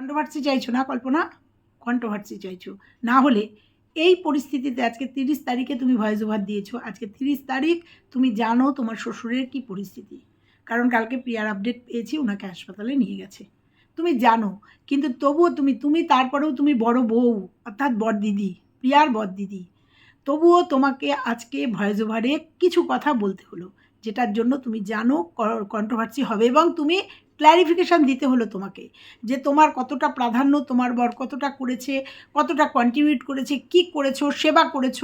Controversy চাইছো না কল্পনা? Controversy চাইছো। না হলে এই পরিস্থিতিতে আজকে তিরিশ তারিখে তুমি ভয়েস ওভার দিয়েছ। আজকে তিরিশ তারিখ তুমি জানো তোমার শ্বশুরের কি পরিস্থিতি। কারণ কালকে প্রিয়ার আপডেট পেয়েছি, ওনাকে হাসপাতালে নিয়ে গেছে। তুমি জানো, কিন্তু তবুও তুমি তুমি তারপরেও তুমি বড় বউ, অর্থাৎ বড় দিদি, প্রিয়ার বড় দিদি। তবুও তোমাকে আজকে ভয়েস ওভারে কিছু কথা বলতে হলো, যেটার জন্য তুমি জানো কন্ট্রোভার্সি হবে এবং তুমি ক্ল্যারিফিকেশান দিতে হলো তোমাকে যে তোমার কতটা প্রাধান্য তোমার বর কতটা করেছে কতটা কন্ট্রিবিউট করেছে কি করেছ সেবা করেছ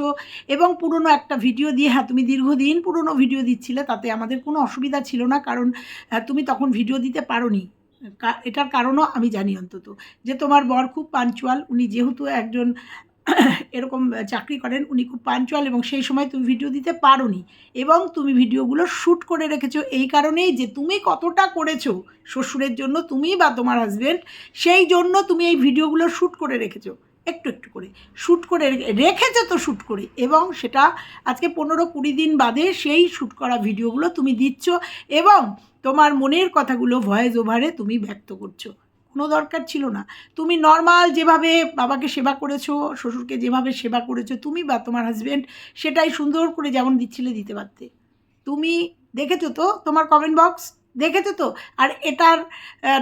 এবং পুরনো একটা ভিডিও দিয়ে হ্যাঁ তুমি দীর্ঘদিন পুরনো ভিডিও দিচ্ছিলে তাতে আমাদের কোনো অসুবিধা ছিল না কারণ আহ, তুমি তখন ভিডিও দিতে পারোনি। কা- এটার কারণও আমি জানি অন্তত যে তোমার বর খুব পাঞ্চুয়াল উনি যেহেতু একজন এরকম চাকরি করেন, উনি খুব পাঞ্চুয়াল এবং সেই সময় তুমি ভিডিও দিতে পারোনি এবং তুমি ভিডিওগুলো শ্যুট করে রেখেছো এই কারণেই যে তুমি কতটা করেছ শ্বশুরের জন্য তুমি বা তোমার হাজবেন্ড সেই জন্য তুমি এই ভিডিওগুলো শ্যুট করে রেখেছো। একটু একটু করে। শ্যুট করে রেখে- রেখেছো তো শ্যুট করে এবং সেটা আজকে পনেরো কুড়ি দিন বাদে সেই শ্যুট করা ভিডিওগুলো তুমি দিচ্ছ এবং তোমার মনের কথাগুলো ভয়েস ওভারে তুমি ব্যক্ত করছ। কোনো দরকার ছিল না। তুমি নর্মাল যেভাবে বাবাকে সেবা করেছ, শ্বশুরকে যেভাবে সেবা করেছ, তুমি বা তোমার হাজবেন্ড সেটাই সুন্দর করে যেমন দিচ্ছিলে দিতে পারতে। তুমি দেখেছ তো তোমার কমেন্ট বক্স দেখেছ তো? আর এটার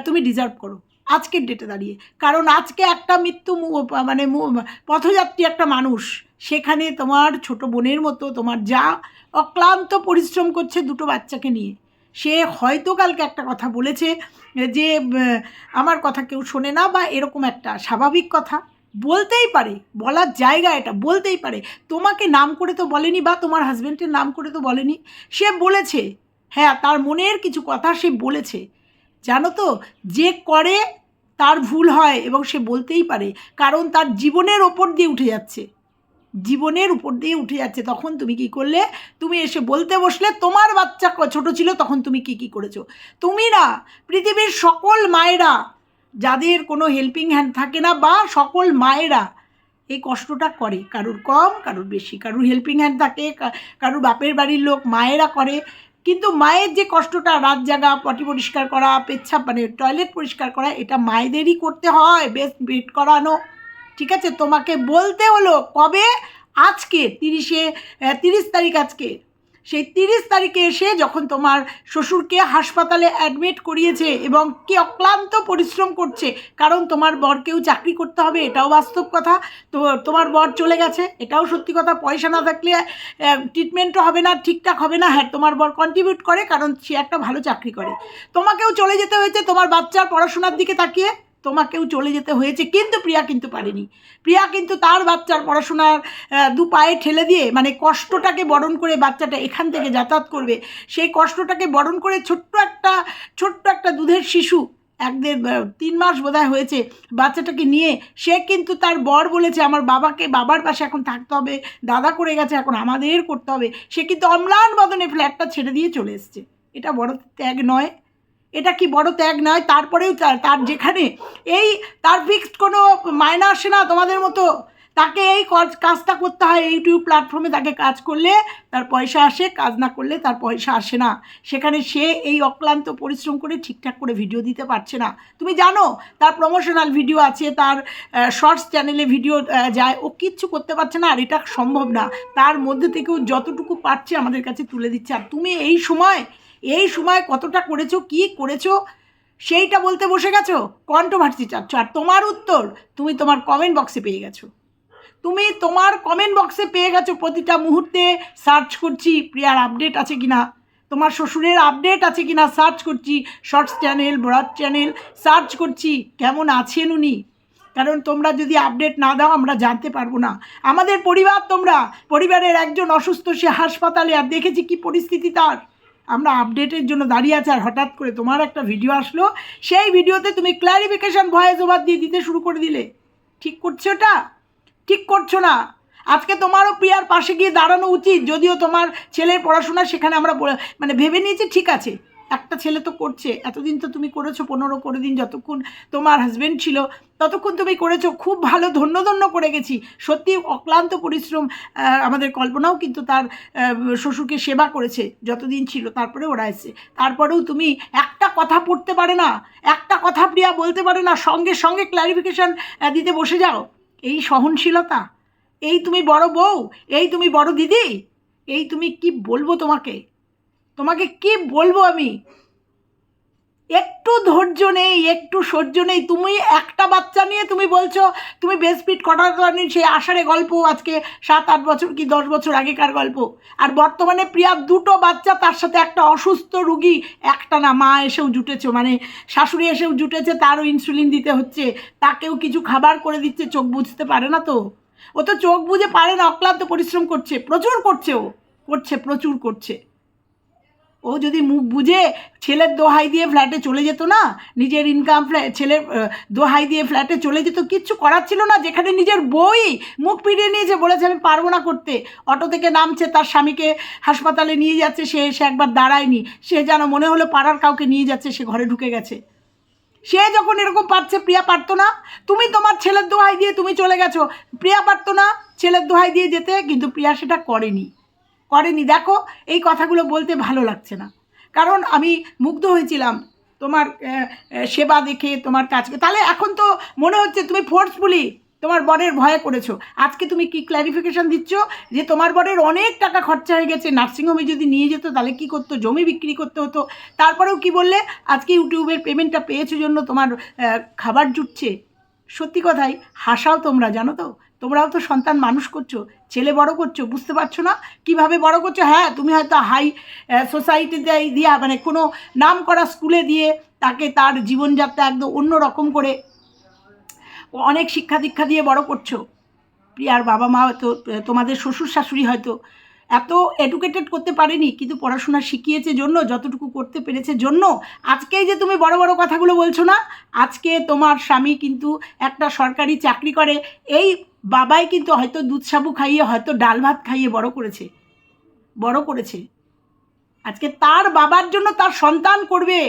তুমি ডিজার্ভ করো। আজকের ডেটে দাঁড়িয়ে। কারণ আজকে একটা মৃত্যু মানে পথযাত্রী একটা মানুষ। সেখানে তোমার ছোট বোনের মতো তোমার যা অক্লান্ত পরিশ্রম করছে দুটো বাচ্চাকে নিয়ে। সে হয়তো কালকে একটা কথা বলেছে যে আমার কথা কেউ শোনে না বা এরকম একটা স্বাভাবিক কথা। বলতেই পারে, বলার জায়গা এটা, বলতেই পারে। তোমাকে নাম করে তো বলেনি বা তোমার হাজব্যান্ডের নাম করে তো বলেনি। সে বলেছে হ্যাঁ তার মনের কিছু কথা সে বলেছে। জানো তো, যে করে তার ভুল হয় এবং সে বলতেই পারে, কারণ তার জীবনের ওপর দিয়ে উঠে যাচ্ছে। জীবনের উপর দিয়ে উঠে যাচ্ছে, তখন তুমি কি করলে? তুমি এসে বলতে বসলে, তোমার বাচ্চা ছোট ছিল, তখন তুমি কি কি করেছ? তুমি না, পৃথিবীর সকল মায়েরা, যাদের কোনো হেল্পিং হ্যান্ড থাকে না, বা সকল মায়েরা এই কষ্টটা করে। কারুর কম, কারুর বেশি, কারুর হেল্পিং হ্যান্ড থাকে কারুর বাপের বাড়ির লোক মায়েরা করে। কিন্তু মায়ের যে কষ্টটা, রাত জাগা, পটি পরিষ্কার করা, পেচ্ছাপ মানে টয়লেট পরিষ্কার করা, এটা মায়েদেরই করতে হয় বেস্ট বেড করানো। ঠিক আছে? তোমাকে বলতে হলো কবে? আজকে, তিরিশে তিরিশ তারিখ আজকে। সেই তিরিশ তারিখে এসে যখন তোমার শ্বশুরকে হাসপাতালে অ্যাডমিট করিয়েছে এবং কে অক্লান্ত পরিশ্রম করছে, কারণ তোমার বরকেও চাকরি করতে হবে, এটাও বাস্তব কথা। তো তোমার বর চলে গেছে, এটাও সত্যি কথা। পয়সা না থাকলে ট্রিটমেন্টও হবে না, ঠিকঠাক হবে না। হ্যাঁ তোমার বর কন্ট্রিবিউট করে, কারণ সে একটা ভালো চাকরি করে। তোমাকেও চলে যেতে হয়েছে তোমার বাচ্চার পড়াশোনার দিকে তাকিয়ে। তোমাকেও চলে যেতে হয়েছে, কিন্তু প্রিয়া কিন্তু পারেনি। প্রিয়া কিন্তু তার বাচ্চার পড়াশোনার দু পায়ে ঠেলে দিয়ে মানে কষ্টটাকে বরণ করে বাচ্চাটা এখান থেকে যাতায়াত করবে। সেই কষ্টটাকে বরণ করে ছোট্ট একটা ছোট্ট একটা দুধের শিশু, এক দেড় তিন মাস বোধহয় হয়েছে, বাচ্চাটাকে নিয়ে, সে কিন্তু তার বর বলেছে, আমার বাবাকে, বাবার পাশে এখন থাকতে হবে, দাদা করে গেছে, এখন আমাদের করতে হবে। সে কিন্তু অম্লান বদনে ফ্ল্যাটটা ছেড়ে দিয়ে চলে এসছে। এটা বড় ত্যাগ নয়। এটা কি বড় ত্যাগ নয়? তারপরেও তার যেখানে এই, তার ফিক্সড কোনো মায়না আসে না তোমাদের মতো। তাকে এই কজ- কাজটা করতে হয় ইউটিউব প্ল্যাটফর্মে তাকে কাজ করলে তার পয়সা আসে, কাজ না করলে তার পয়সা আসে না। সেখানে সে এই অক্লান্ত পরিশ্রম করে ঠিকঠাক করে ভিডিও দিতে পারছে না। তুমি জানো, তার প্রমোশনাল ভিডিও আছে, তার শর্টস চ্যানেলে ভিডিও যায়। ও কিচ্ছু করতে পারছে না, আর এটা সম্ভব না। তার মধ্যে থেকেও যতটুকু পারছে আমাদের কাছে তুলে দিচ্ছে। আর তুমি এই সময় এই সময় কতটা করেছ, কি করেছ, সেইটা বলতে বসে গেছো? কন্ট্রোভার্সি চাচ্ছ আর তোমার উত্তর তুমি তোমার কমেন্ট বক্সে পেয়ে গেছো। তুমি তোমার কমেন্ট বক্সে পেয়ে গেছো প্রতিটা মুহূর্তে সার্চ করছি, প্রিয়ার আপডেট আছে কি না তোমার শ্বশুরের আপডেট আছে কি না সার্চ করছি shorts channel broad channel search করছি, কেমন আছেন উনি? কারণ তোমরা যদি আপডেট না দাও, আমরা জানতে পারব না। আমাদের পরিবার তোমরা, পরিবারের একজন অসুস্থ, সে হাসপাতালে, আর দেখেছি কি পরিস্থিতি তার। আমরা আপডেটের জন্য দাঁড়িয়ে আছি আর হঠাৎ করে তোমার একটা ভিডিও আসলো, সেই ভিডিওতে তুমি ক্লারিফিকেশান ভয়েস ওভার দিয়ে দিতে শুরু করে দিলে। ঠিক করছ ওটা ঠিক করছ না? আজকে তোমারও প্রিয়ার পাশে গিয়ে দাঁড়ানো উচিত, যদিও তোমার ছেলের পড়াশোনা সেখানে আমরা মানে ভেবে নিয়েছি ঠিক আছে। একটা ছেলে তো করছে, এতদিন তো তুমি করেছ, পনেরো করে দিন যতক্ষণ তোমার হাজব্যান্ড ছিল, ততক্ষণ তুমি করেছ, খুব ভালো ধন্য ধন্য করে গেছি। সত্যি অক্লান্ত পরিশ্রম আমাদের কল্পনাও কিন্তু তার শ্বশুরকে সেবা করেছে, যতদিন ছিল, তারপরে ওরা এসে তারপরেও তুমি একটা কথা পড়তে পারে না, একটা কথা প্রিয়া বলতে পারে না, সঙ্গে সঙ্গে ক্ল্যারিফিকেশান দিতে বসে যাও। এই সহনশীলতা, এই তুমি বড় বউ, এই তুমি বড় দিদি, এই তুমি কি বলব তোমাকে? তোমাকে কি বলব আমি? একটু ধৈর্য নেই, একটু সহ্য নেই। তুমি একটা বাচ্চা নিয়ে তুমি বলছো, তুমি বেসপিট করার কারণে সেই আষাঢ়ে গল্প, আজকে সাত, আট বছর কি দশ বছর আগেকার গল্প। আর বর্তমানে প্রিয়ার দুটো বাচ্চা, তার সাথে একটা অসুস্থ রুগী, একটা না, মা এসেও জুটেছে মানে শাশুড়ি এসেও জুটেছে, তারও ইনসুলিন দিতে হচ্ছে, তাকেও কিছু খাবার করে দিচ্ছে, চোখ বুঝতে পারে না তো? ও তো চোখ বুঝে পারে না, অক্লান্ত পরিশ্রম করছে, প্রচুর করছে ও, করছে, প্রচুর করছে। ও যদি মুখ বুঝে ছেলের দোহাই দিয়ে ফ্ল্যাটে চলে যেত না, নিজের ইনকাম ফ্ল্যাট ছেলের দোহাই দিয়ে ফ্ল্যাটে চলে যেত, কিচ্ছু করার ছিল না, যেখানে নিজের বই মুখ পিটিয়ে নিয়েছে বলেছে, আমি পারব না করতে। অটো থেকে নামছে, তার স্বামীকে হাসপাতালে নিয়ে যাচ্ছে, সে এসে একবার দাঁড়ায়নি। সে যেন মনে হলো পাড়ার কাউকে নিয়ে যাচ্ছে, সে ঘরে ঢুকে গেছে। সে যখন এরকম পারছে প্রিয়া পারতো না। তুমি তোমার ছেলের দোহাই দিয়ে তুমি চলে গেছো। প্রিয়া পারতো না ছেলের দোহাই দিয়ে যেতে, কিন্তু প্রিয়া সেটা করেনি। করেনি। দেখো, এই কথাগুলো বলতে ভালো লাগছে না। কারণ আমি মুগ্ধ হয়েছিলাম তোমার সেবা দেখে, তোমার কাজকে। তাহলে এখন তো মনে হচ্ছে তুমি ফোর্সফুলি তোমার বরের ভয়ে করেছ। আজকে তুমি কি ক্ল্যারিফিকেশন দিচ্ছ যে তোমার বরের অনেক টাকা খরচা হয়ে গেছে, নার্সিংহোমে যদি নিয়ে যেত তাহলে কি করতো, জমি বিক্রি করতে হতো? তারপরেও কি বললে? আজকে ইউটিউবের পেমেন্টটা পেয়েছ জন্য তোমার খাবার জুটছে। সত্যি কথাই, হাসাও তোমরা, জানো তো? তোমরাও তো সন্তান মানুষ করছ। ছেলে বড় করছ, বুঝতে পারছ না? কীভাবে বড় করছ? হ্যাঁ তুমি হয়তো হাই সোসাইটিতে দিয়া মানে কোনো নাম করা স্কুলে দিয়ে তাকে তার জীবনযাত্রা একদম অন্য রকম করে অনেক শিক্ষা দীক্ষা দিয়ে বড় করছ। প্রিয়ার বাবা মা হয়তো তোমাদের শ্বশুর শাশুড়ি হয়তো এত এডুকেটেড করতে পারেনি, কিন্তু পড়াশোনা শিখিয়েছে জন্য, যতটুকু করতে পেরেছে জন্য। আজকেই যে তুমি বড় বড় কথাগুলো বলছো না, আজকে তোমার স্বামী কিন্তু একটা সরকারি চাকরি করে। এই বাবাই কিন্তু হয়তো দুধ সাবু খাইয়ে, হয়তো ডাল ভাত খাইয়ে বড় করেছে। বড় করেছে। আজকে তার বাবার জন্য তার সন্তান করবে।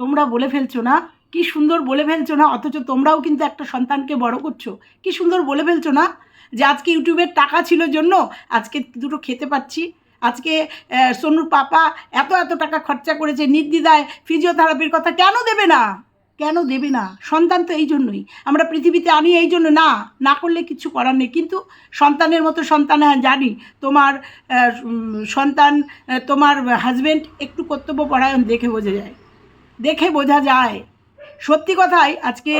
তোমরা বলে ফেলছো না? কি সুন্দর বলে ফেলছো না? অথচ তোমরাও কিন্তু একটা সন্তানকে বড় করছ। কি সুন্দর বলে ফেলছো না? যে আজকে ইউটিউবের টাকা ছিল জন্য আজকে দুটো খেতে পাচ্ছি। আজকে সোনুর পাপা এত এত টাকা খরচা করেছে। নির্দ্বিধায় ফিজিওথেরাপির কথা কেন দেবে না? কেন দেবে না? সন্তান তো এই জন্যই। আমরা পৃথিবীতে আনি এই জন্য না না করলে কিছু করার নেই। কিন্তু সন্তানের মতো সন্তান হ্যাঁ জানি। তোমার সন্তান তোমার হাজব্যান্ড একটু কর্তব্য পরায়ণ দেখে বোঝা যায়। দেখে বোঝা যায়। সত্যি কথাই, আজকে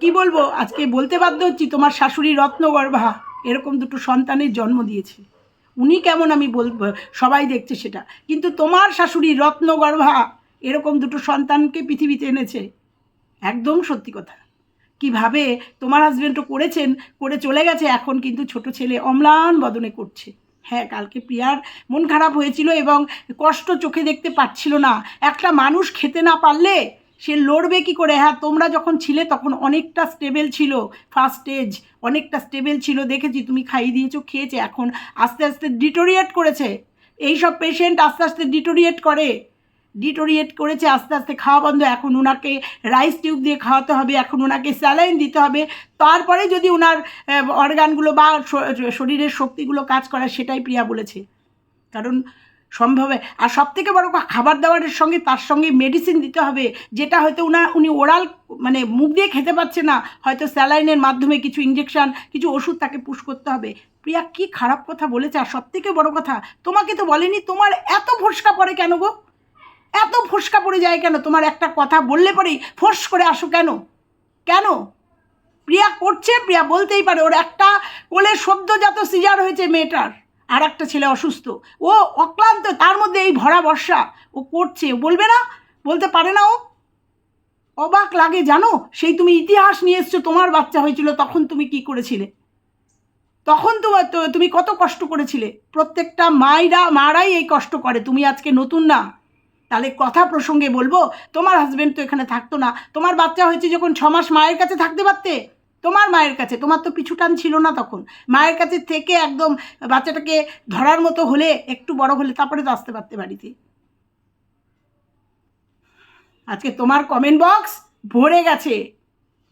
কি বলব? আজকে বলতে বাধ্য হচ্ছি, তোমার শাশুড়ি রত্নগর্ভা, এরকম দুটো সন্তানের জন্ম দিয়েছে। উনি কেমন আমি বলব সবাই দেখছে সেটা। কিন্তু তোমার শাশুড়ি রত্নগর্ভা, এরকম দুটো সন্তানকে পৃথিবীতে এনেছে। একদম সত্যি কথা। কীভাবে তোমার হাজবেন্ডও করেছেন, করে চলে গেছে, এখন কিন্তু ছোট ছেলে অম্লান বদনে করছে। হ্যাঁ কালকে প্রিয়ার মন খারাপ হয়েছিল এবং কষ্ট চোখে দেখতে পাচ্ছিল না। একটা মানুষ খেতে না পারলে সে লড়বে কি করে? হ্যাঁ তোমরা যখন ছিলে তখন অনেকটা স্টেবেল ছিল ফার্স্ট স্টেজ অনেকটা স্টেবেল ছিল। দেখেছি, তুমি খাইয়ে দিয়েছ, খেয়েছে, এখন আস্তে আস্তে ডিটোরিয়েট করেছে। এইসব পেশেন্ট আস্তে আস্তে ডিটোরিয়েট করে। ডিটোরিয়েট করেছে, আস্তে আস্তে খাওয়া বন্ধ। এখন ওনাকে রাইস টিউব দিয়ে খাওয়াতে হবে, এখন ওনাকে স্যালাইন দিতে হবে। তারপরে যদি ওনার অর্গানগুলো বা শরীরের শক্তিগুলো কাজ করে, সেটাই প্রিয়া বলেছে। কারণ সম্ভবে, আর সব থেকে বড় খাবার দাবারের সঙ্গে তার সঙ্গে মেডিসিন দিতে হবে, যেটা হয়তো উনা, উনি ওরাল মানে মুখ দিয়ে খেতে পাচ্ছে না। হয়তো স্যালাইনের মাধ্যমে কিছু ইঞ্জেকশান কিছু ওষুধ তাকে পুশ করতে হবে। প্রিয়া কি খারাপ কথা বলেছে? আর সব থেকে বড় কথা, তোমাকে তো বলেনি, তোমার এত ফোসকা পড়ে কেন গো? এত ফোসকা পড়ে যায় কেন? তোমার একটা কথা বললে পরেই ফোর্স করে আসো কেন? কেন? প্রিয়া করছে, প্রিয়া বলতেই পারে, ওর একটা কোলে সদ্যজাত সিজার হয়েছে মেয়েটার, আর একটা ছেলে অসুস্থ। ও অক্লান্ত, তার মধ্যে এই ভরা বর্ষা, ও করছে বলবে না? বলতে পারে না ও? অবাক লাগে, জানো? সেই তুমি ইতিহাস নিয়ে এসছো, তোমার বাচ্চা হয়েছিল, তখন তুমি কি করেছিলে? তখন তোমার তো তুমি কত কষ্ট করেছিলে? প্রত্যেকটা মায়েরা মারাই এই কষ্ট করে, তুমি আজকে নতুন না। তাহলে কথা প্রসঙ্গে বলব, তোমার হাজব্যান্ড তো এখানে থাকতো না। তোমার বাচ্চা হয়েছে যখন ছ মাস মায়ের কাছে থাকতে পারতে? তোমার মায়ের কাছে, তোমার তো পিছু টান ছিল না তখন। মায়ের কাছে থেকে একদম বাচ্চাটাকে ধরার মতো হলে, একটু বড় হলে তারপরে তো আসতে পারতে বাড়িতে। আজকে তোমার কমেন্ট বক্স ভরে গেছে।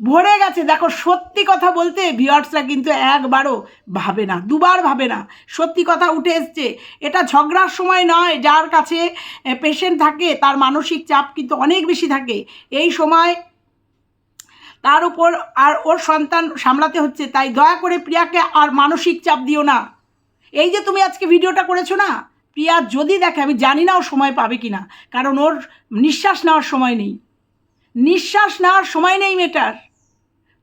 ভরে গেছে। দেখো, সত্যি কথা বলতে ভিওয়ার্সরা কিন্তু একবারও ভাবে না, দুবার ভাবে না। সত্যি কথা উঠে এসছে। এটা ঝগড়ার সময় নয়, যার কাছে পেশেন্ট থাকে, তার মানসিক চাপ কিন্তু অনেক বেশি থাকে। এই সময় তার উপর আর ওর সন্তান সামলাতে হচ্ছে, তাই দয়া করে প্রিয়াকে আর মানসিক চাপ দিও না। এই যে তুমি আজকে ভিডিওটা করেছ না, প্রিয়া যদি দেখে, আমি জানি না ও সময় পাবে কি না কারণ ওর নিঃশ্বাস নেওয়ার সময় নেই। নিঃশ্বাস নেওয়ার সময় নেই মেটার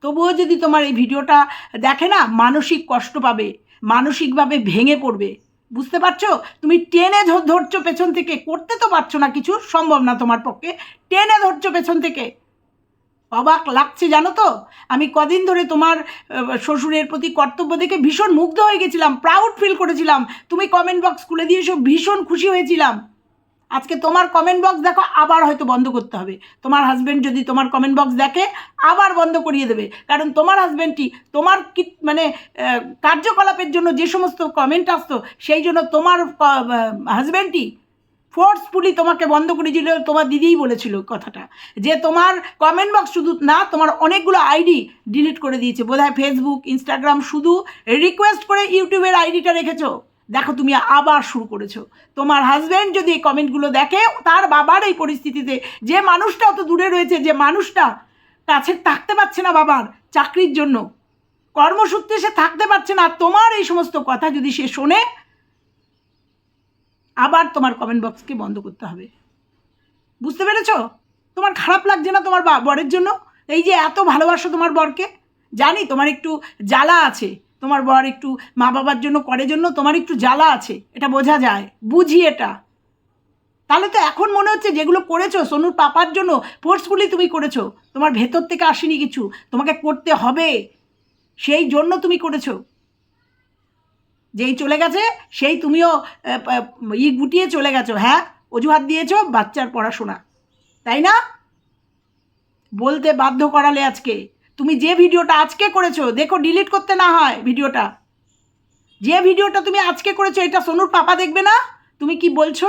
তবুও যদি তোমার এই ভিডিওটা দেখে না, মানসিক কষ্ট পাবে, মানসিকভাবে ভেঙে পড়বে। বুঝতে পারছ? তুমি টেনে ধর- ধরছো পেছন থেকে। করতে তো পারছ না কিছু, সম্ভব না তোমার পক্ষে। টেনে ধরছো পেছন থেকে। অবাক লাগছে, জানো তো? আমি কদিন ধরে তোমার শ্বশুরের প্রতি কর্তব্য দেখে ভীষণ মুগ্ধ হয়ে গেছিলাম প্রাউড ফিল করেছিলাম। তুমি কমেন্ট বক্স খুলে দিয়েছ ভীষণ খুশি হয়েছিলাম। আজকে তোমার কমেন্ট বক্স দেখো, আবার হয়তো বন্ধ করতে হবে। তোমার হাজব্যান্ড যদি তোমার কমেন্ট বক্স দেখে, আবার বন্ধ করিয়ে দেবে। কারণ তোমার হাজব্যান্ডটি তোমার মানে কার্যকলাপের জন্য যে সমস্ত কমেন্ট আসতো, সেই জন্য তোমার হাজব্যান্ডটি ফোর্সফুলি তোমাকে বন্ধ করে দিল তোমার দিদিই বলেছিল কথাটা। যে তোমার কমেন্ট বক্স শুধু না, তোমার অনেকগুলো আইডি ডিলিট করে দিয়েছে। বোধহয় ফেসবুক ইনস্টাগ্রাম শুধু রিকোয়েস্ট করে ইউটিউবের আইডিটা রেখেছো। দেখো তুমি আবার শুরু করেছ। তোমার হাজব্যান্ড যদি এই কমেন্টগুলো দেখে, তার বাবার এই পরিস্থিতিতে যে মানুষটা অত দূরে রয়েছে, যে মানুষটা কাছে থাকতে পারছে না বাবার চাকরির জন্য, কর্মসূত্রে সে থাকতে পারছে না, তোমার এই সমস্ত কথা যদি সে শোনে, আবার তোমার কমেন্ট বক্সকে বন্ধ করতে হবে। বুঝতে পেরেছ? তোমার খারাপ লাগছে না তোমার বরের জন্য? এই যে এত ভালোবাসো তোমার বরকে? জানি তোমার একটু জ্বালা আছে। তোমার বর একটু মা বাবার জন্য করে জন্য তোমার একটু জ্বালা আছে, এটা বোঝা যায়। বুঝি এটা। তাহলে তো এখন মনে হচ্ছে যেগুলো করেছ, সোনুর পাপার জন্য ফোর্সফুলি তুমি করেছ, তোমার ভেতর থেকে আসেনি কিছু, তোমাকে করতে হবে, সেই জন্য তুমি করেছ। যেই চলে গেছে, সেই তুমিও ই গুটিয়ে চলে গেছো হ্যাঁ? অজুহাত দিয়েছ, বাচ্চার পড়াশোনা। তাই না? বলতে বাধ্য করালে আজকে। তুমি যে ভিডিওটা আজকে করেছ, দেখো ডিলিট করতে না হয় ভিডিওটা। যে ভিডিওটা তুমি আজকে করেছ, এটা সোনুর পাপা দেখবে না? তুমি কি বলছো?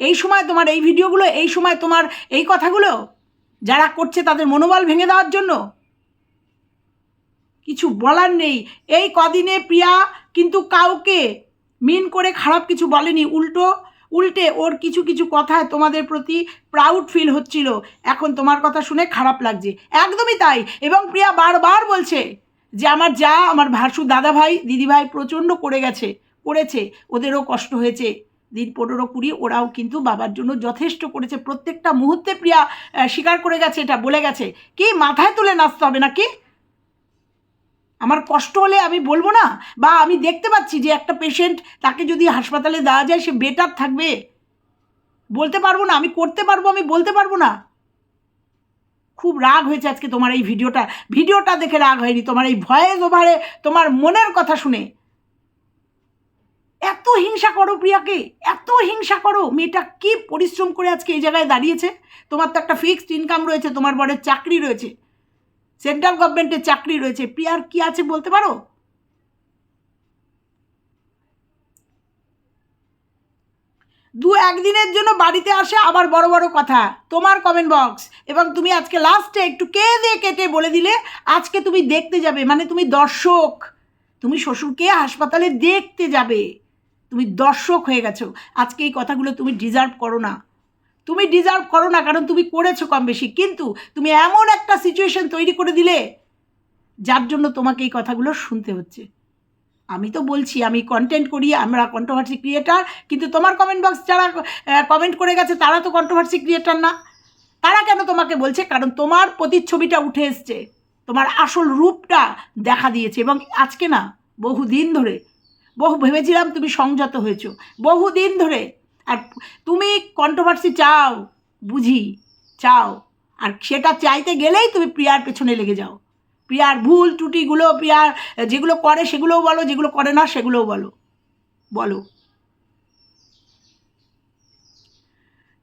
এই সময় তোমার এই ভিডিওগুলো, এই সময় তোমার এই কথাগুলো যারা করছে তাদের মনোবল ভেঙে দেওয়ার জন্য? কিছু বলার নেই। এই কদিনে প্রিয়া কিন্তু কাউকে মিন করে খারাপ কিছু বলেনি, উল্টো উল্টে ওর কিছু কিছু কথায় তোমাদের প্রতি প্রাউড ফিল হচ্ছিল। এখন তোমার কথা শুনে খারাপ লাগছে। একদমই তাই। এবং প্রিয়া বারবার বলছে যে আমার যা, আমার ভাসু দাদা ভাই দিদি ভাই প্রচণ্ড করে গেছে, করেছে। ওদেরও কষ্ট হয়েছে। দিন পনেরো কুড়ি ওরাও কিন্তু বাবার জন্য যথেষ্ট করেছে। প্রত্যেকটা মুহূর্তে প্রিয়া স্বীকার করে গেছে, এটা বলে গেছে। কি, মাথায় তুলে নাচতে হবে নাকি? আমার কষ্ট হলে আমি বলব না? বা আমি দেখতে পাচ্ছি যে একটা পেশেন্ট তাকে যদি হাসপাতালে দেওয়া যায়, সে বেটার থাকবে। বলতে পারব না, আমি করতে পারব, আমি বলতে পারব না। খুব রাগ হয়েছে আজকে তোমার এই ভিডিওটা। ভিডিওটা দেখে রাগ হয়নি, তোমার এই ভয়েস ওভারে তোমার মনের কথা শুনে। এত হিংসা করো প্রিয়াকে, এত হিংসা করো। মেয়েটা কি পরিশ্রম করে আজকে এই জায়গায় দাঁড়িয়েছে? তোমার তো একটা ফিক্সড ইনকাম রয়েছে, তোমার বরের চাকরি রয়েছে। সেন্ট্রাল গভর্নমেন্টের চাকরি রয়েছে। প্রিয়ার কি আছে বলতে পারো? দু একদিনের জন্য বাড়িতে আসে আবার বড় বড় কথা। তোমার কমেন্ট বক্স এবং তুমি আজকে লাস্টে একটু কে কেঁদে কেটে বলে দিলে, আজকে তুমি দেখতে যাবে। মানে তুমি দর্শক। তুমি শ্বশুরকে হাসপাতালে দেখতে যাবে। তুমি দর্শক হয়ে গেছো। আজকে এই কথাগুলো তুমি ডিজার্ভ করো না। তুমি ডিজার্ভ করো না, কারণ তুমি করেছ কম বেশি। কিন্তু তুমি এমন একটা সিচুয়েশন তৈরি করে দিলে, যার জন্য তোমাকে এই কথাগুলো শুনতে হচ্ছে। আমি তো বলছি, আমি কন্টেন্ট করি, আমরা কন্ট্রোভার্সি ক্রিয়েটার কিন্তু তোমার কমেন্ট বক্স যারা কমেন্ট করে গেছে, তারা তো কন্ট্রোভার্সি ক্রিয়েটার না। তারা কেন তোমাকে বলছে? কারণ তোমার প্রতিচ্ছবিটা উঠে এসছে। তোমার আসল রূপটা দেখা দিয়েছে। এবং আজকে না বহু দিন ধরে, বহু ভেবেছিলাম তুমি সংযত হয়েছো। বহু দিন ধরে আর তুমি কন্ট্রোভার্সি চাও, বুঝি, চাও। আর সেটা চাইতে গেলেই তুমি প্রিয়ার পেছনে লেগে যাও। প্রিয়ার ভুল ত্রুটিগুলো, প্রিয়ার যেগুলো করে সেগুলোও বলো, যেগুলো করে না সেগুলোও বলো। বলো।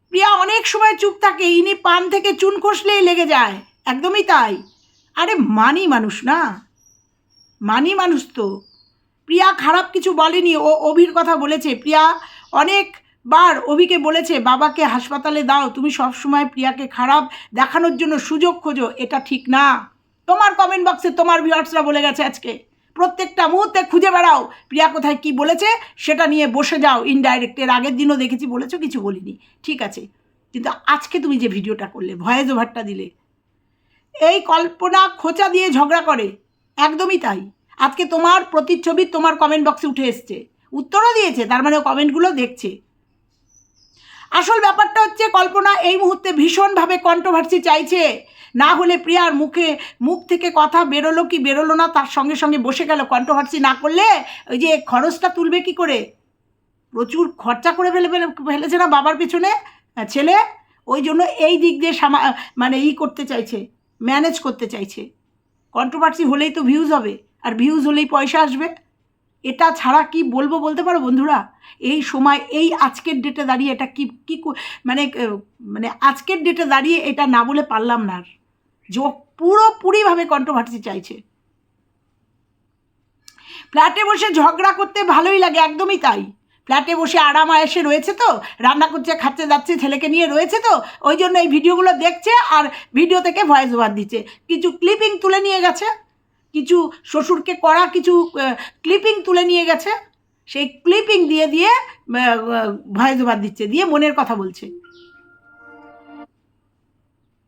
প্রিয়া অনেক সময় চুপ থাকে, ইনি পান থেকে চুন কষলেই লেগে যায়। একদমই তাই। আরে মানি মানুষ না। মানি মানুষ তো। প্রিয়া খারাপ কিছু বলেনি, ও অভির কথা বলেছে। প্রিয়া অনেক বার অভিকে বলেছে, বাবাকে হাসপাতালে দাও, তুমি সবসময় প্রিয়াকে খারাপ দেখানোর জন্য সুযোগ খোঁজো, এটা ঠিক না। তোমার কমেন্ট বক্সে তোমার ভিউয়ার্সরা বলে গেছে আজকে, প্রত্যেকটা মুহূর্তে খুঁজে বেড়াও, প্রিয়া কোথায় কি বলেছে সেটা নিয়ে বসে যাও ইনডাইরেক্ট এর আগের দিনও দেখেছি, বলেছ, কিছু বলিনি। ঠিক আছে, কিন্তু আজকে তুমি যে ভিডিওটা করলে, ভয়েস ওভারটা দিলে, এই কল্পনা খোঁচা দিয়ে ঝগড়া করে, একদমই তাই। আজকে তোমার প্রতিচ্ছবি তোমার কমেন্ট বক্সে উঠে এসছে, উত্তরও দিয়েছে, তার মানে কমেন্টগুলো দেখছে। আসল ব্যাপারটা হচ্ছে কল্পনা এই মুহূর্তে ভীষণভাবে কন্ট্রোভার্সি চাইছে। না হলে প্রিয়ার মুখে, মুখ থেকে কথা বেরোলো কি বেরোলো না, তার সঙ্গে সঙ্গে বসে গেল কন্ট্রোভার্সি না করলে ওই যে খরচটা তুলবে কি করে? প্রচুর খরচা করে ফেলে ফেলে, ফেলেছে না বাবার পিছনে? ছেলে? ওই জন্য এই দিক দিয়ে সামা মানে ই করতে চাইছে ম্যানেজ করতে চাইছে। কন্ট্রোভার্সি হলেই তো ভিউজ হবে, আর ভিউজ হলেই পয়সা আসবে। এটা ছাড়া কি বলব বলতে পারো বন্ধুরা? এই সময়, এই আজকের ডেটে দাঁড়িয়ে এটা কি কি মানে মানে আজকের ডেটে দাঁড়িয়ে এটা না বলে পারলাম না যে, পুরোপুরিভাবে কন্ট্রোভার্সি চাইছে। ফ্ল্যাটে বসে ঝগড়া করতে ভালোই লাগে, একদমই তাই। ফ্ল্যাটে বসে আরাম আয়েসে রয়েছে তো, রান্না করছে, খাচ্ছে, যাচ্ছে, ছেলেকে নিয়ে রয়েছে তো, ওই জন্য এই ভিডিওগুলো দেখছে আর ভিডিও থেকে ভয়েস ওভার দিচ্ছে। কিছু ক্লিপিং তুলে নিয়ে গেছে। কিছু শ্বশুরকে করা কিছু ক্লিপিং তুলে নিয়ে গেছে। সেই ক্লিপিং দিয়ে দিয়ে ভয়েস ওভার দিচ্ছে, দিয়ে মনের কথা বলছে।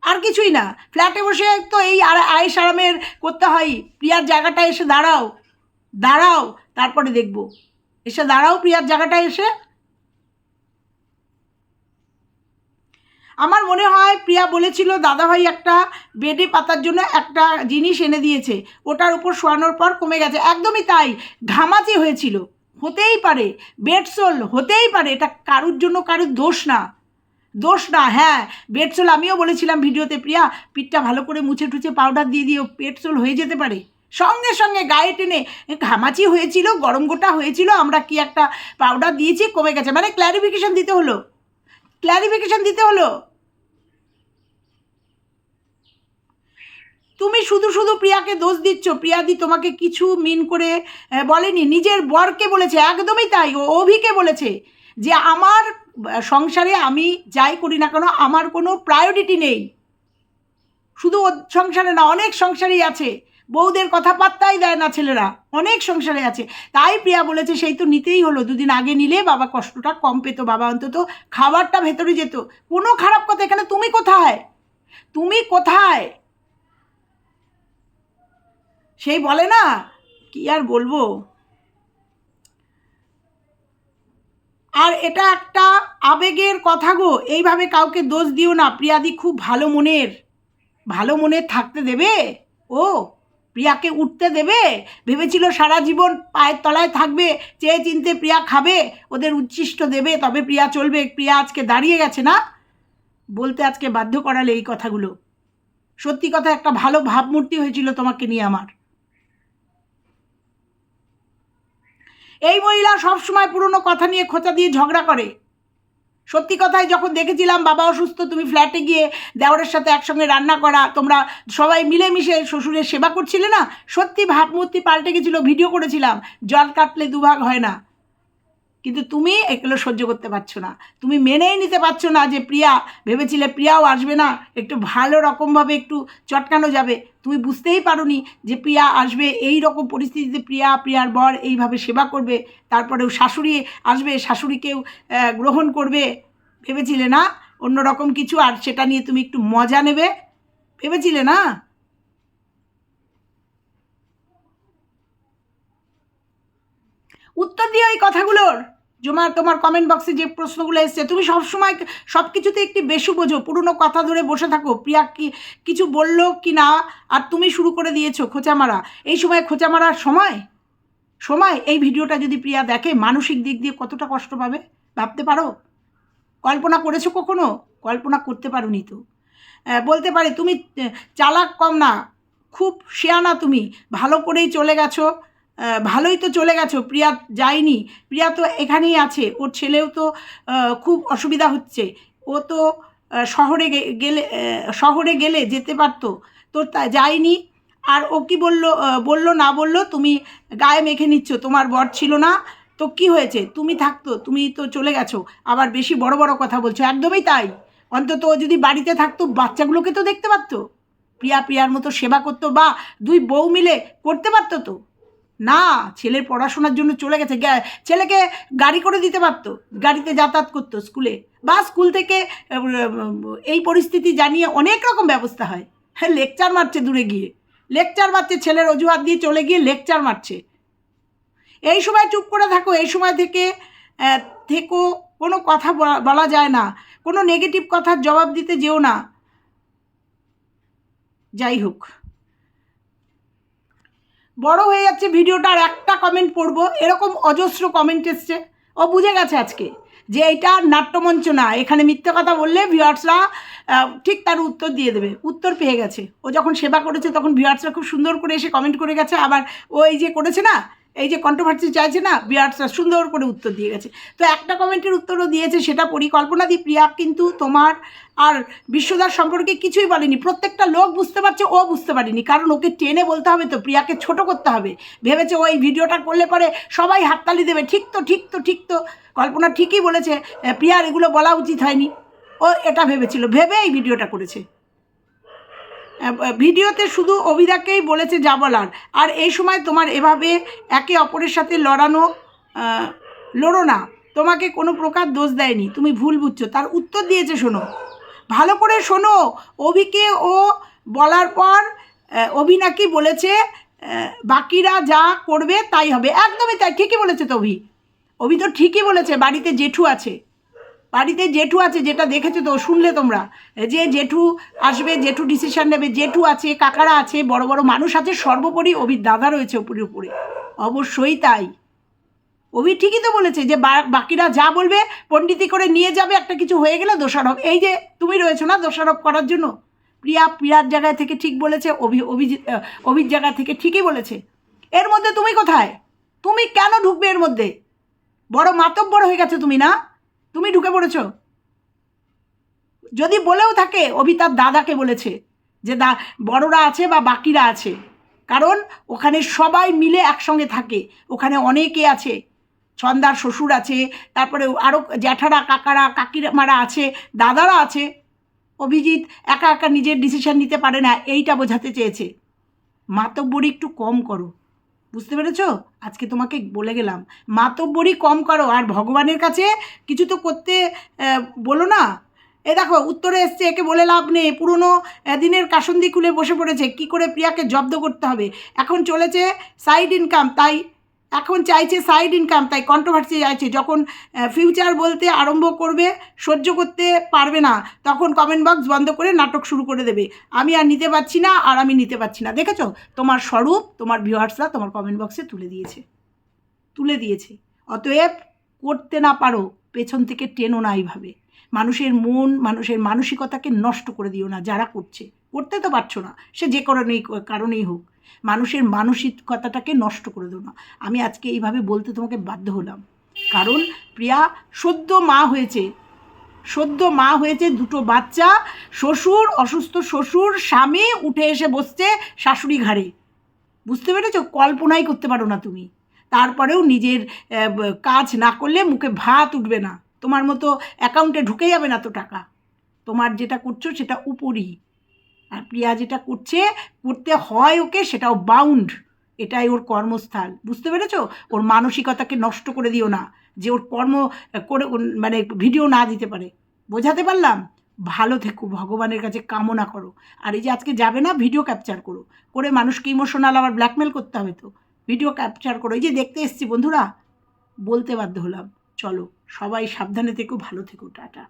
আর কিছুই না। ফ্ল্যাটে বসে তো এই আর আয়েস আরামের করতে হয়। প্রিয়ার জায়গাটা এসে দাঁড়াও। দাঁড়াও, তারপরে দেখব। এসে দাঁড়াও, প্রিয়ার জায়গাটা এসে। আমার মনে হয় প্রিয়া বলেছিল, দাদাভাই একটা বেডে পাতার জন্য একটা জিনিস এনে দিয়েছে। ওটার উপর শোয়ানোর পর কমে গেছে। একদমই তাই। ঘামাচি হয়েছিল। হতেই পারে। বেডসোল হতেই পারে। এটা কারুর জন্য কারুর দোষ না। দোষ না হ্যাঁ। বেডসোল আমিও বলেছিলাম ভিডিওতে, প্রিয়া, পিঠটা ভালো করে মুছে টুছে পাউডার দিয়ে দিও। পেটসোল হয়ে যেতে পারে। সঙ্গে সঙ্গে গায়ে টেনে ঘামাচি হয়েছিল, গরম গোটা হয়েছিল। আমরা কি একটা পাউডার দিয়েছি, কমে গেছে। মানে ক্ল্যারিফিকেশন দিতে হলো। ক্ল্যারিফিকেশন দিতে হলো। তুমি শুধু শুধু প্রিয়াকে দোষ দিচ্ছ। প্রিয়াদি তোমাকে কিছু মিন করে বলেনি। নিজের বরকে বলেছে, একদমই তাই। ও অভিকে বলেছে যে, আমার সংসারে আমি যাই করি না কেন, আমার কোনো প্রায়োরিটি নেই। শুধু সংসারে না, অনেক সংসারেই আছে। বউদের কথা পাত্তাই দেয় না ছেলেরা। অনেক সংসারে আছে। তাই প্রিয়া বলেছে, সেই তো নিতেই হলো। দুদিন আগে নিলে বাবা কষ্টটা কম পেতো। বাবা অন্তত খাবারটা ভেতরে যেত। কোনো খারাপ কথা এখানে তুমি কোথায়? তুমি কোথায়? সেই বলে না, কি আর বলব? আর এটা একটা আবেগের কথা গো। এইভাবে কাউকে দোষ দিও না। প্রিয়াদি খুব ভালো মনের। ভালো মনের থাকতে দেবে? ও প্রিয়াকে উঠতে দেবে? ভেবেছিল সারা জীবন পায়ের তলায় থাকবে, চেয়ে চিনতে প্রিয়া খাবে, ওদের উচ্ছিষ্ট দেবে, তবে প্রিয়া চলবে। প্রিয়া আজকে দাঁড়িয়ে গেছে না? বলতে আজকে বাধ্য করালে এই কথাগুলো। সত্যি কথা, একটা ভালো ভাবমূর্তি হয়েছিল তোমাকে নিয়ে আমার। এই মহিলা সবসময় পুরনো কথা নিয়ে খোঁচা দিয়ে ঝগড়া করে। সত্যি কথাই যখন দেখেছিলাম বাবা অসুস্থ, তুমি ফ্ল্যাটে গিয়ে দেওরের সাথে একসঙ্গে রান্না করা, তোমরা সবাই মিলেমিশে শ্বশুরের সেবা করছিলে না? সত্যি ভাবমূর্তি পাল্টে গেছিল, ভিডিও করেছিলাম। জল কাটলে দুভাগ হয় না। কিন্তু তুমি এগুলো সহ্য করতে পারছ না। তুমি মেনেই নিতে পারছ না যে প্রিয়া, ভেবেছিলে প্রিয়াও আসবে না। একটু ভালো রকমভাবে একটু চটকানো যাবে। তুমি বুঝতেই পারোনি যে প্রিয়া আসবে, এই রকম পরিস্থিতিতে প্রিয়া, প্রিয়ার বর এইভাবে সেবা করবে। তারপরেও শাশুড়ি আসবে, শাশুড়িকেও গ্রহণ করবে। ভেবেছিলে না? অন্য রকম কিছু আর সেটা নিয়ে তুমি একটু মজা নেবে? ভেবেছিলে না? উত্তর দিও এই কথাগুলোর। জমা, তোমার কমেন্ট বক্সে যে প্রশ্নগুলো এসছে, তুমি সবসময় সব কিছুতে একটি বেশি বোঝো, পুরনো কথা ধরে বসে থাকো। প্রিয়া কি, কিছু বলল কি না, আর তুমি শুরু করে দিয়েছ খোঁচা মারা এই সময় খোঁচা মারার সময়? সময়? এই ভিডিওটা যদি প্রিয়া দেখে, মানসিক দিক দিয়ে কতটা কষ্ট পাবে? ভাবতে পারো? কল্পনা করেছ কখনো? কল্পনা করতে পারোনি তো। বলতে পারে, তুমি চালাক কম না, খুব শেয়ানা তুমি। ভালো করেই চলে গেছো। ভালোই তো চলে গেছো। প্রিয়া যায়নি। প্রিয়া তো এখানেই আছে। ওর ছেলেও তো খুব অসুবিধা হচ্ছে। ও তো শহরে গেলে শহরে গেলে যেতে পারতো। তো তা যায়নি। আর ও কি বলল বলল না বলল, তুমি গায়ে মেখে নিচ্ছ। তোমার বর ছিল না। তো কি হয়েছে? তুমি থাকতো, তুমি তো চলে গেছো। আবার বেশি বড় বড় কথা বলছো। একদমই তাই। অন্তত ও যদি বাড়িতে থাকতো, বাচ্চাগুলোকে তো দেখতে পারতো। প্রিয়া, প্রিয়ার মতো সেবা করতো বা দুই বউ মিলে করতে পারতো তো। না, ছেলের পড়াশোনার জন্য চলে গেছে। ছেলেকে গাড়ি করে দিতে পারতো গাড়িতে যাতায়াত করতো স্কুলে। বা স্কুল থেকে এই পরিস্থিতি জানিয়ে অনেক রকম ব্যবস্থা হয়। হ্যাঁ লেকচার মারছে দূরে গিয়ে। লেকচার মারছে, ছেলের অজুহাত দিয়ে চলে গিয়ে লেকচার মারছে। এই সময় চুপ করে থাকো, এই সময় থেকে থেকো, কোনো কথা বলা যায় না। কোনো নেগেটিভ কথার জবাব দিতে যেও না। যাই হোক। বড় হয়ে যাচ্ছে ভিডিওটার একটা কমেন্ট পড়ব। এরকম অজস্র কমেন্ট এসছে। ও বুঝে গেছে আজকে যে এটা নাট্যমঞ্চ না। এখানে মিথ্যে কথা বললে ভিউয়ার্সরা ঠিক তার উত্তর দিয়ে দেবে। উত্তর পেয়ে গেছে। ও যখন সেবা করেছে তখন ভিউয়ার্সরা খুব সুন্দর করে এসে কমেন্ট করে গেছে। আবার ও এই যে করেছে না এই যে কন্ট্রোভার্সি চাইছে না ভিউয়ার্সরা সুন্দর করে উত্তর দিয়ে গেছে। তো একটা কমেন্টের উত্তরও দিয়েছে, সেটা পরিকল্পনা দিয়ে প্রিয়া, কিন্তু তোমার আর বিশ্বদার সম্পর্কে কিছুই বলেনি। প্রত্যেকটা লোক বুঝতে পারছে, ও বুঝতে পারেনি। কারণ ওকে টেনে বলতে হবে তো, প্রিয়াকে ছোট করতে হবে। ভেবেছে ওই ভিডিওটা করলে পরে সবাই হাততালি দেবে। ঠিক তো ঠিক তো ঠিক তো। কল্পনা ঠিকই বলেছে। প্রিয়ার এগুলো বলা উচিত হয়নি। ও এটা ভেবেছিল ভেবে এই ভিডিওটা করেছে। ভিডিওতে শুধু অভিদাকেই বলেছে যা বলার আর এই সময় তোমার এভাবে একে অপরের সাথে লড়ানো লড়ো না। তোমাকে কোনো প্রকার দোষ দেয়নি। তুমি ভুল বুঝছ। তার উত্তর দিয়েছে, শোনো। ভালো করে শোনো। অভিকে ও বলার পর অভি নাকি বলেছে বাকিরা যা করবে তাই হবে। একদমই তাই। ঠিকই বলেছে তো অভি। অভি তো ঠিকই বলেছে। বাড়িতে জেঠু আছে। বাড়িতে জেঠু আছে, যেটা দেখেছ তো, শুনলে তোমরা। যে জেঠু আসবে, জেঠু ডিসিশন নেবে, জেঠু আছে, কাকারা আছে, বড় বড় মানুষ আছে, সর্বোপরি অভির দাদা রয়েছে উপরে উপরে। অবশ্যই তাই। অভি ঠিকই তো বলেছে যে বাকিরা যা বলবে পণ্ডিতি করে নিয়ে যাবে, একটা কিছু হয়ে গেলে দোষারোপ। এই যে তুমি রয়েছো না দোষারোপ করার জন্য? প্রিয়া প্রিয়ার জায়গায় থেকে ঠিক বলেছে, অভি, অভিজিৎ অভির জায়গা থেকে ঠিকই বলেছে। এর মধ্যে তুমি কোথায়? তুমি কেন ঢুকবে এর মধ্যে? বড় মাতব্বর হয়ে গেছে তুমি না? তুমি ঢুকে পড়েছ। যদি বলেও থাকে, অভি তার দাদাকে বলেছে যে দা, বড়রা আছে বা বাকিরা আছে। কারণ ওখানে সবাই মিলে একসঙ্গে থাকে। ওখানে অনেকে আছে, ছন্দার শ্বশুর আছে, তারপরে আরও জ্যাঠারা, কাকারা, কাকিমারা আছে, দাদারা আছে। অভিজিৎ একা একা নিজের ডিসিশন নিতে পারে না, এইটা বোঝাতে চেয়েছে। মাতব্বরি একটু কম করো। বুঝতে পেরেছ? আজকে তোমাকে বলে গেলাম। মাতব্বরি কম করো, আর ভগবানের কাছে কিছু তো করতে বলো না। এ দেখো, উত্তরে এসছে, একে বলে লাভ নেই। পুরনো দিনের কাসন্দি খুলে বসে পড়েছে। কি করে প্রিয়াকে জব্দ করতে হবে? এখন চলেছে সাইড ইনকাম তাই এখন চাইছে সাইড ইনকাম তাই কন্ট্রোভার্সি চাইছে। যখন ফিউচার বলতে আরম্ভ করবে, সহ্য করতে পারবে না, তখন কমেন্ট বক্স বন্ধ করে নাটক শুরু করে দেবে। আমি আর নিতে পারছি না, আর আমি নিতে পারছি না। দেখেছ? তোমার স্বরূপ, তোমার ভিউয়ার্সরা তোমার কমেন্ট বক্সে তুলে দিয়েছে। তুলে দিয়েছে। অতএব, করতে না পারো, পেছন থেকে টেনো না এইভাবে। মানুষের মন, মানুষের মানসিকতাকে নষ্ট করে দিও না, যারা করছে। করতে তো পারছ না, সে যে কারণেই কারণেই হোক। মানুষের মানসিকতাটাকে নষ্ট করে দিও না। আমি আজকে এইভাবে বলতে তোমাকে বাধ্য হলাম। কারণ প্রিয়া সদ্য মা হয়েছে। সদ্য মা হয়েছে, দুটো বাচ্চা, শ্বশুর, অসুস্থ শ্বশুর, স্বামী উঠে এসে বসছে শাশুড়ি ঘাড়ে। বুঝতে পেরেছ? কল্পনাই করতে পারো না তুমি। তারপরেও নিজের কাজ না করলে মুখে ভাত উঠবে না। তোমার মতো অ্যাকাউন্টে ঢুকে যাবে না তো টাকা। তোমার যেটা করছ সেটা উপরই। আর প্রিয়া যেটা করছে, করতে হয় ওকে, সেটাও বাউন্ড এটাই ওর কর্মস্থল। বুঝতে পেরেছ? ওর মানসিকতাকে নষ্ট করে দিও না। যে ওর কর্ম করে মানে ভিডিও না দিতে পারে। বোঝাতে পারলাম? ভালো থেকো, ভগবানের কাছে কামনা করো। আর এই যে আজকে যাবে না ভিডিও ক্যাপচার করো। করে মানুষকে ইমোশনাল আবার ব্ল্যাকমেল করতে হবে তো। ভিডিও ক্যাপচার করো। এই যে দেখতে এসছি বন্ধুরা, বলতে বাধ্য হলাম। চলো, সবাই সাবধানে থেকো, ভালো থেকো, টাটা।